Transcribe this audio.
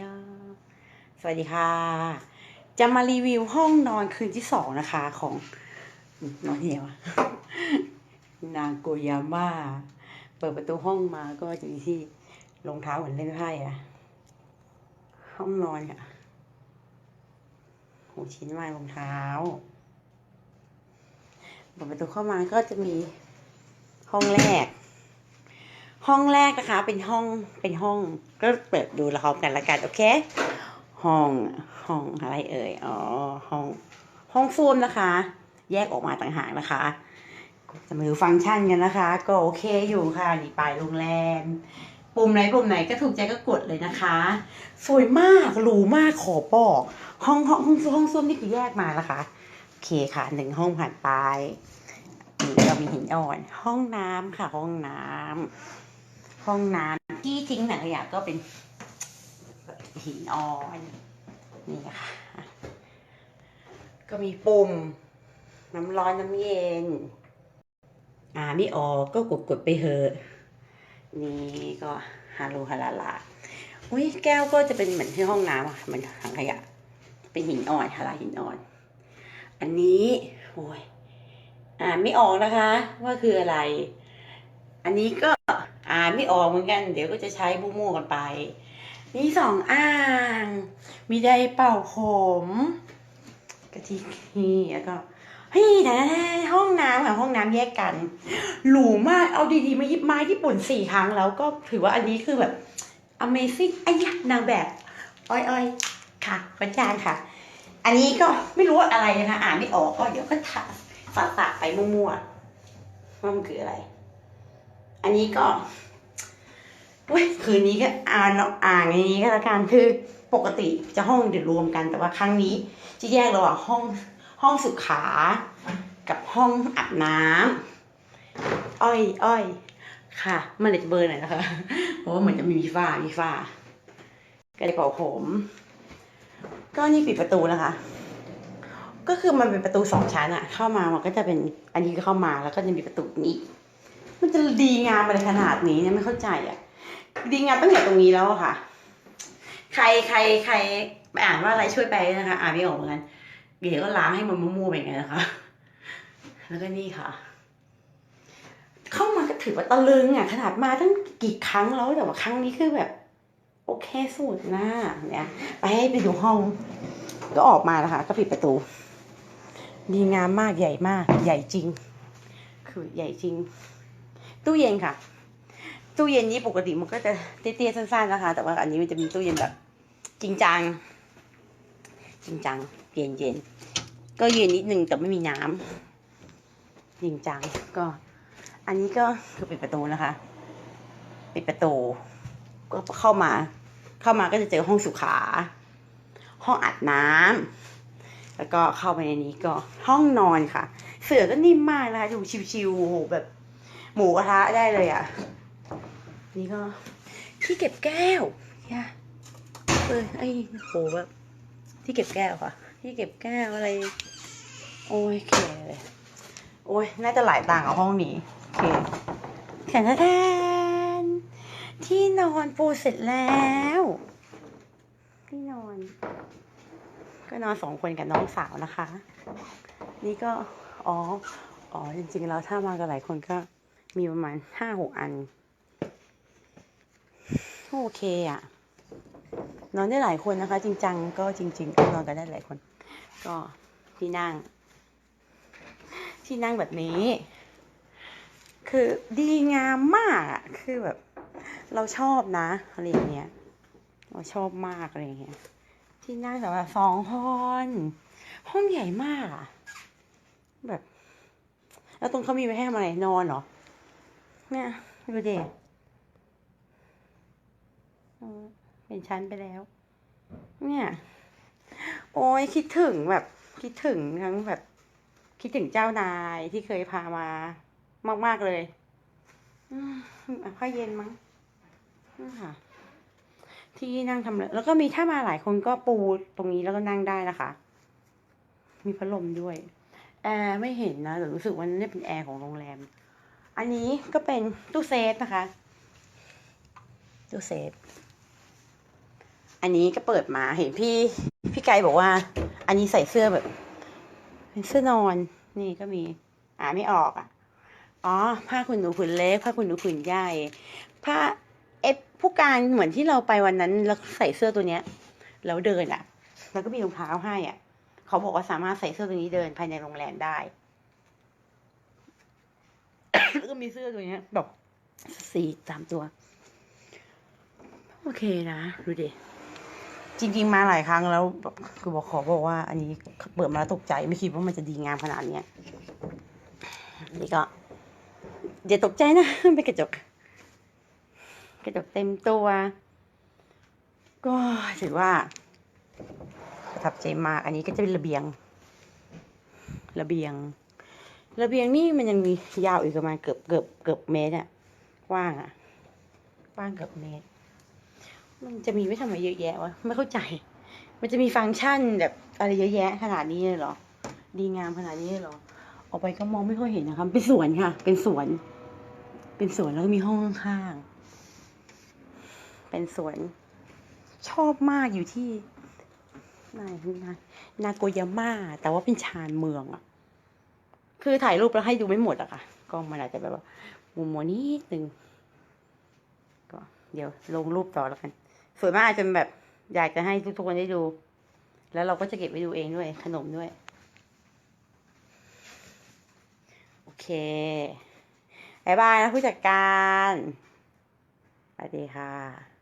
ยาสวัสดีค่ะ จะมารีวิวห้องนอนคืนที่สองนะคะของนอนเหี่ยวนางโกยาม่า เปิดประตูห้องมาก็จะมีที่รองเท้าเหมือนเล่นไพ่อะห้องนอนค่ะหูชิ้นไม้รองเท้าเปิดประตูเข้ามาก็จะมีห้องแรก ห้องแรกนะคะเป็นห้องเป็นห้องก็เปิดดูละครกันละกันโอเค ห้องห้องอะไรเอ่ยอ๋อห้องห้องส้วมนะคะ แยกออกมาต่างหากนะคะจะมาดูฟังก์ชันกันนะคะ ก็โอเคอยู่ค่ะนี่ปลายโรงแรมปุ่มไหนปุ่มไหนก็ถูกใจก็กดเลยนะคะ สวยมากหรูมากขอบอกห้องห้องห้องห้องส้วมนี่คือแยกมานะคะโอเคค่ะหนึ่งห้องผ่านไปนี่ก็มีหินอ่อน ห้องน้ำค่ะห้องน้ำ ห้องน้ำที่ทิ้งหนังขยะก็เป็นหินอ่อนนี่ค่ะ ก็มีปุ่ม น้ำร้อนน้ำเย็น อ่าไม่ออกก็กดกดๆไปเถอะ นี่ก็ฮารูฮาลาลาอุ้ยแก้วก็จะเป็นเหมือนที่ห้องน้ำอะเหมือนถังขยะ เป็นหินอ่อนฮาราหินอ่อน อันนี้โอ้ยอ่าไม่ออกนะคะ ว่าคืออะไร อันนี้ก็ อ่านไม่ออกเหมือนกัน เดี๋ยวก็จะใช้บุ้มั่วๆกันไป นี่สองอ่าง มีไดเป่าผมกะทินี่แล้วก็เฮ้ยแต่ห้องน้ำค่ะห้องน้ำแยกกัน หรูมากเอาดีๆมายิบไม้ญี่ปุ่นสี่ครั้งแล้วก็ถือว่าอันนี้คือแบบ Amazing ไอ้ยักนางแบบ อ้อยๆ ค่ะประจานค่ะ อันนี้ก็ไม่รู้ว่าอะไรนะคะอ่านไม่ออกก็เดี๋ยวก็ถาฝากฝากๆไปมั่วๆว่ามันคืออะไร อันนี้ก็ เว้ยคืนนี้ก็อ่านอ่านในนี้ก็แล้วกันคือปกติจะห้องเดี๋ยวรวมกัน แต่ว่าครั้งนี้จะแยกระหว่างห้องห้องสุขา กับห้องอาบน้ำอ้อยอ้อยค่ะมื่อไหร่จะเบอร์หน่อยนะคะเพราะว่าเหมือนจะมีฝ้ามีฝ้าก็เลยเป่าผม ก็นี่ปิดประตูนะคะ ก็คือมันเป็นประตูสองชั้นอะเข้ามามันก็จะเป็นอันนี้ก็เข้ามาแล้วก็จะมีประตูนี้ มันจะดีงามอะไรขนาดนี้เนี่ยไม่เข้าใจอะ ดีงามตั้งแต่ตรงนี้แล้วค่ะ ใครใครใครไปอ่านว่าอะไรช่วยไปนะคะ อ่านไม่ออกเหมือนกันเดี๋ยวก็ล้างให้มันมั่วๆไปอย่างนะคะ แล้วก็นี่ค่ะ เข้ามาก็ถือว่าตะลึงอะ ขนาดมาตั้งกี่ครั้งแล้วแต่ว่าครั้งนี้คือแบบ โอเคสุดนะเนี่ยไปให้ไปดูห้อง ก็ออกมาแล้วค่ะก็ปิดประตู ดีงามมากใหญ่มาก ใหญ่จริง คือใหญ่จริง ตู้เย็นค่ะ ตู้เย็นนี้ปกติมันก็จะเตี้ยๆสั้นๆนะคะ แต่ว่าอันนี้มันจะมีตู้เย็นแบบ จริงจัง จริงจังเย็นเย็นๆก็เย็นนิดนึงแต่ไม่มีน้ำจริงจังก็ อันนี้ก็คือปิดประตูนะคะปิดประตูก็เข้ามา เข้ามาก็จะเจอห้องสุขา ห้องอาบน้ำแล้วก็เข้าไปในนี้ก็ห้องนอนค่ะ เสือก็นิ่มมากนะคะอยู่ชิวๆโอ้โหแบบ หมูกระทะได้เลยอะ นี่ก็ที่เก็บแก้วเนี่ยเออไอ้โหแบบที่เก็บแก้วค่ะ ที่เก็บแก้วอะไร โอ้ยเคเลยโอ้ยน่าจะหลายต่างกับห้องนี้โอเคแขนแทนที่นอนปูเสร็จแล้ว ที่นอน ก็นอนสองคนกับน้องสาวนะคะ นี่ก็อ๋ออ๋อจริงๆแล้วถ้ามากันหลายคนก็มีประมาณห้าหกอัน โอเคอะนอนได้หลายคนนะคะ จริงจังก็จริง ๆ นอนกันได้หลายคน ก็ที่นั่ง ที่นั่งแบบนี้ คือดีงามมากอะคือแบบ เราชอบนะอะไรอย่างเงี้ยเราชอบมากอะไรอย่างเงี้ยที่นั่งสำหรับสองคนห้องใหญ่มากอะแบบ แล้วตรงเขามีไว้ให้ทำอะไรนอนเหรอเนี่ยดูเด็ เป็นชั้นไปแล้ว เนี่ย โอ้ยคิดถึงแบบ คิดถึงทั้งแบบ คิดถึงเจ้านายที่เคยพามามาก ๆ เลยอืมอะค่อยเย็นมั้งนี่ค่ะ ที่นั่งทำเลยแล้วก็มีถ้ามาหลายคนก็ปูตรงนี้แล้วก็นั่งได้นะคะ มีพัดลมด้วยแอร์ไม่เห็นนะแต่รู้สึกว่านี่เป็นแอร์ของโรงแรม อันนี้ก็เป็นตู้เซฟนะคะ ตู้เซฟ อันนี้ก็เปิดมาเห็นพี่พี่ไกบอกว่า อันนี้ใส่เสื้อแบบเป็นเสื้อนอนนี่ก็มีอ่านไม่ออกอะอ๋อผ้าขนหนูผืนเล็กผ้าขนหนูผืนใหญ่ผ้าเอฟผู้การเหมือนที่เราไปวันนั้นแล้วใส่เสื้อตัวเนี้ยแล้วเดินอะ แล้วก็มีรองเท้าให้อะ เขาบอกว่าสามารถใส่เสื้อตัวนี้เดินภายในโรงแรมได้แล้วก็มีเสื้อตัวเนี้ยแบบสี่สามตัว โอเคนะ ดูดิ จริง ๆ มาหลายครั้งแล้วคือบอกขอบอกว่า อันนี้เปิดมาแล้วตกใจไม่คิดว่ามันจะดีงามขนาดเนี้ยนี่ก็อย่าตกใจนะเป็นกระจก กระจกเต็มตัว ก็ถือว่าประทับใจมาก อันนี้ก็จะเป็นระเบียง ระเบียง ระเบียงนี่มันยังมียาวอีกประมาณเกือบเกือบเกือบเมตรอะกว้างอะกว้างเกือบเมตร มันจะมีไว้ทำไมเยอะแยะวะ ไม่เข้าใจ มันจะมีฟังก์ชันแบบอะไรเยอะแยะขนาดนี้เลยเหรอ ดีงามขนาดนี้เลยเหรอ ออกไปก็มองไม่ค่อยเห็นนะคะ เป็นสวนค่ะ เป็นสวน เป็นสวนแล้วก็มีห้องข้างๆ เป็นสวน ชอบมากอยู่ที่นานานาโกยาม่าแต่ว่าเป็นชานเมืองอะคือถ่ายรูปแล้วให้ดูไม่หมดอะค่ะกล้องมันอาจจะแบบว่ามุมมนิดนึงก็เดี๋ยวลงรูปต่อแล้วกัน สวยมากจนแบบอยากจะให้ทุกๆคนได้ดู แล้วเราก็จะเก็บไปดูเองด้วย ขนมด้วย โอเคบายบายนะผู้จัดการสวัสดีค่ะ